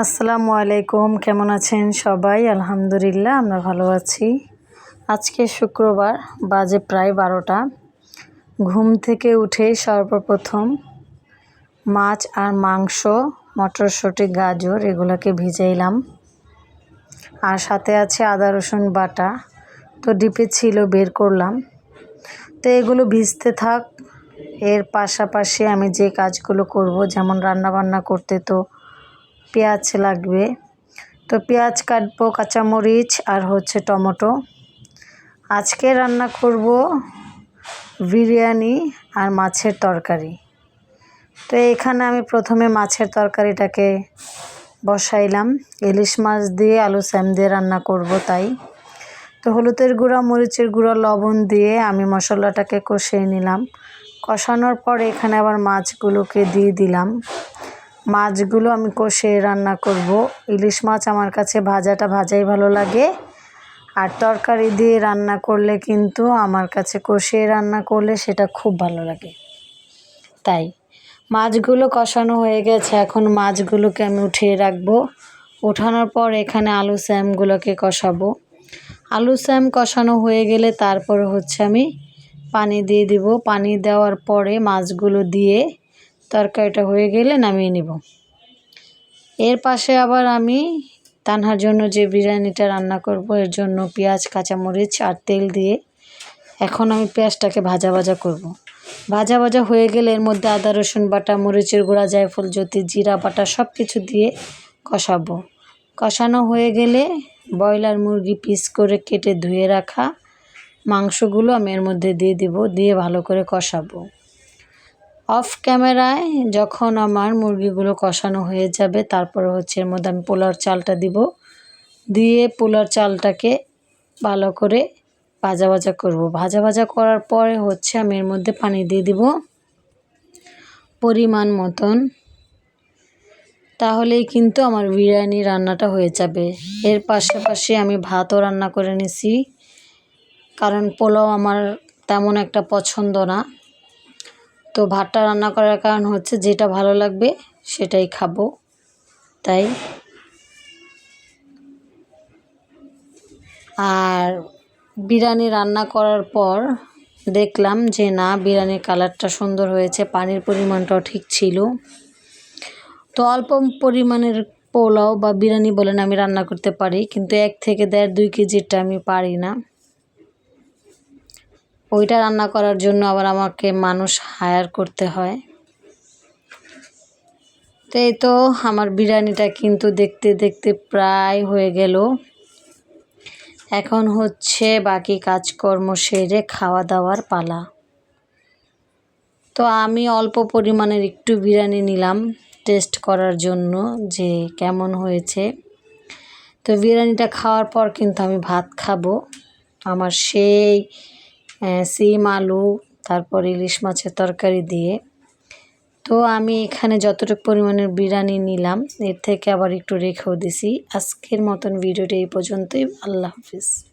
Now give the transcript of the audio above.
আসসালামু আলাইকুম, কেমন আছেন সবাই? আলহামদুলিল্লাহ, আমরা ভালো আছি। আজকে শুক্রবার, বাজে প্রায় বারোটা। ঘুম থেকে উঠে সর্বপ্রথম মাছ আর মাংস, মটরশুঁটি, গাজর এগুলোকে ভিজাইলাম। আর সাথে আছে আদা, রসুন বাটা। তো ডিপে ছিল, বের করলাম। তো এগুলো ভিজতে থাক। এর পাশাপাশি আমি যে কাজগুলো করব, যেমন রান্না বান্না করতে তো পেঁয়াজ লাগবে। তো পেঁয়াজ কাটবো, কাঁচামরিচ আর হচ্ছে টমেটো। আজকে রান্না করব বিরিয়ানি আর মাছের তরকারি। তো এখানে আমি প্রথমে মাছের তরকারিটাকে বসাইলাম। ইলিশ মাছ দিয়ে আলু স্যাম দিয়ে রান্না করব তাই। তো হলুদের গুঁড়া, মরিচের গুঁড়া, লবণ দিয়ে আমি মশলাটাকে কষিয়ে নিলাম। কষানোর পর এখানে আবার মাছগুলোকে দিয়ে দিলাম। মাছগুলো আমি কষিয়ে রান্না করব। ইলিশ মাছ আমার কাছে ভাজাটা ভাজাই ভালো লাগে। আর তরকারি দিয়ে রান্না করলে কিন্তু আমার কাছে কষিয়ে রান্না করলে সেটা খুব ভালো লাগে। তাই মাছগুলো কষানো হয়ে গেছে। এখন মাছগুলোকে আমি উঠিয়ে রাখব। ওঠানোর পর এখানে আলু স্যামগুলোকে কষাবো। আলু স্যাম কষানো হয়ে গেলে তারপর হচ্ছে আমি পানি দিয়ে দিব। পানি দেওয়ার পরে মাছগুলো দিয়ে তরকারিটা হয়ে গেলে নামিয়ে নিব। এর পাশে আবার আমি তানহার জন্য যে বিরিয়ানিটা রান্না করব, এর জন্য পেঁয়াজ, কাঁচামরিচ আর তেল দিয়ে এখন আমি পেঁয়াজটাকে ভাজা ভাজা করব। ভাজা ভাজা হয়ে গেলে এর মধ্যে আদা, রসুন বাটা, মরিচের গুঁড়া, জায়ফল জ্যোতি জিরা বাটা সব কিছু দিয়ে কষাবো। কষানো হয়ে গেলে ব্রয়লার মুরগি পিস করে কেটে ধুয়ে রাখা মাংসগুলো আমি এর মধ্যে দিয়ে দিব, দিয়ে ভালো করে কষাবো। অফ ক্যামেরায় যখন আমার মুরগিগুলো কষানো হয়ে যাবে, তারপরে হচ্ছে এর মধ্যে আমি পোলার চালটা দিব। দিয়ে পোলার চালটাকে ভালো করে ভাজা ভাজা করব। ভাজা ভাজা করার পরে হচ্ছে আমি এর মধ্যে পানি দিয়ে দিব পরিমাণ মতন। তাহলেই কিন্তু আমার বিরিয়ানি রান্নাটা হয়ে যাবে। এর পাশাপাশি আমি ভাতও রান্না করে নিছি। কারণ পোলাও আমার তেমন একটা পছন্দ না। তো ভাতটা রান্না করার কারণ হচ্ছে যেটা ভালো লাগবে সেটাই খাব। তাই। আর বিরিয়ানি রান্না করার পর দেখলাম যে না, বিরিয়ানির কালারটা সুন্দর হয়েছে, পানির পরিমাণটাও ঠিক ছিল। তো অল্প পরিমাণের পোলাও বা বিরিয়ানি বলেন আমি রান্না করতে পারি, কিন্তু এক থেকে দেড় দুই কেজিটা আমি পারি না। ওইটা রান্না করার জন্য আবার আমাকে মানুষ হায়ার করতে হয়। তো এই তো আমার বিরিয়ানিটা কিন্তু দেখতে দেখতে প্রায় হয়ে গেল। এখন হচ্ছে বাকি কাজকর্ম সেরে খাওয়া দাওয়ার পালা। তো আমি অল্প পরিমাণের একটু বিরিয়ানি নিলাম টেস্ট করার জন্য যে কেমন হয়েছে। তো বিরিয়ানিটা খাওয়ার পর কিন্তু আমি ভাত খাব। আমার সেই সিম, আলু, তারপর ইলিশ মাছের তরকারি দিয়ে। তো আমি এখানে যতটুকু পরিমাণের বিরিয়ানি নিলাম, এর থেকে আবার একটু রেখেও দিছি। আজকের মতন ভিডিওটি এই পর্যন্তই। আল্লাহ হাফিজ।